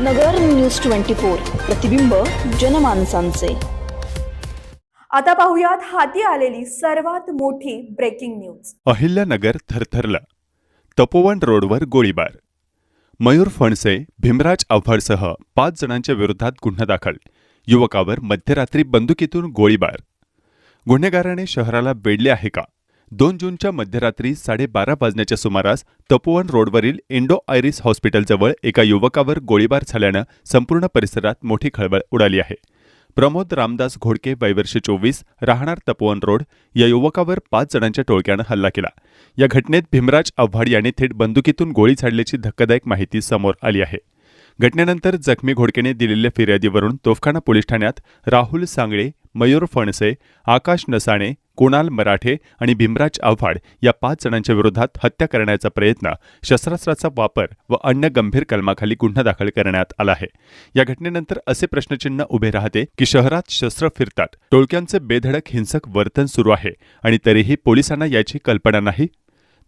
नगर news twenty four प्रतिबिंब जनमानसांचे. आता पाहुयात हाती आलेली सर्वात मोठी ब्रेकिंग न्यूज अहिल्यानगर थरथरलं. तपोवन रोडवर गोळीबार. मयूर फणसे भीमराज आव्हाडसह पाच जणांच्या विरोधात गुन्हा दाखल. युवकावर मध्यरात्री बंदुकीतून गोळीबार. गुन्हेगाराने शहराला वेढले आहे का? दोन जूनच्या मध्यरात्री साडेबारा वाजण्याच्या सुमारास तपोवन रोडवरील इंडो आयरिस हॉस्पिटलजवळ एका युवकावर गोळीबार झाल्यानं संपूर्ण परिसरात मोठी खळबळ उडाली आहे. प्रमोद रामदास घोडके वयवर्ष चोवीस राहणार तपोवन रोड या युवकावर पाच जणांच्या टोळक्यानं हल्ला केला. या घटनेत भीमराज आव्हाड यांनी थेट बंदुकीतून गोळी झाडल्याची धक्कादायक माहिती समोर आली आहे. घटनेनंतर जखमी घोडकेने दिलेल्या फिर्यादीवरून तोफखाना पोलीस ठाण्यात राहुल सांगळे मयूर फणसे आकाश नसाणे कुणाल मराठे आणि भीमराज आव्हाड या पाच जणांच्या विरोधात हत्या करण्याचा प्रयत्न शस्त्रास्त्राचा वापर व अन्य गंभीर कलमाखाली गुन्हा दाखल करण्यात आला आहे. या घटनेनंतर असे प्रश्नचिन्ह उभे राहते की शहरात शस्त्र फिरतात टोळक्यांचे बेधडक हिंसक वर्तन सुरू आहे आणि तरीही पोलिसांना याची कल्पना नाही?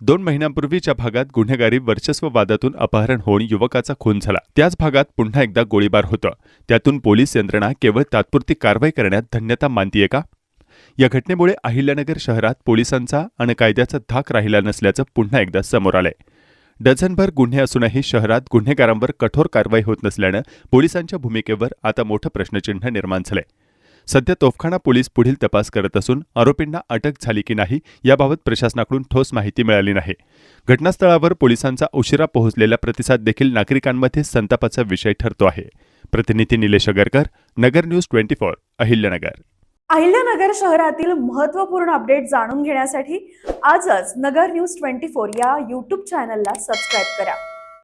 दोन महिन्यांपूर्वीच्या भागात गुन्हेगारी वर्चस्व वादातून अपहरण होऊन युवकाचा खून झाला. त्याच भागात पुन्हा एकदा गोळीबार होतं. त्यातून पोलीस यंत्रणा केवळ तात्पुरती कारवाई करण्यात धन्यता मानतीये का? या घटनेमुळे अहिल्यानगर शहरात पोलिसांचा आणि कायद्याचा धाक राहिला नसल्याचं पुन्हा एकदा समोर आलंय. डझनभर गुन्हे असूनही शहरात गुन्हेगारांवर कठोर कारवाई होत नसल्यानं पोलिसांच्या भूमिकेवर आता मोठं प्रश्नचिन्ह निर्माण झालंय. सध्या तोफखाना पोलीस पुढील तपास करत असून आरोपींना अटक झाली की नाही याबाबत प्रशासनाकडून ठोस माहिती मिळाली नाही. घटनास्थळावर पोलिसांचा उशिरा पोहोचलेला प्रतिसाद देखील नागरिकांमध्ये संतापाचा विषय ठरतो आहे. प्रतिनिधी Nilesh Agarkar Nagar news twenty four Ahilyanagar. Ahilyanagar शहरातील महत्त्वपूर्ण अपडेट जाणून घेण्यासाठी आजच नगर न्यूज ट्वेंटी फोर या यूट्यूब चॅनलला सबस्क्राईब करा.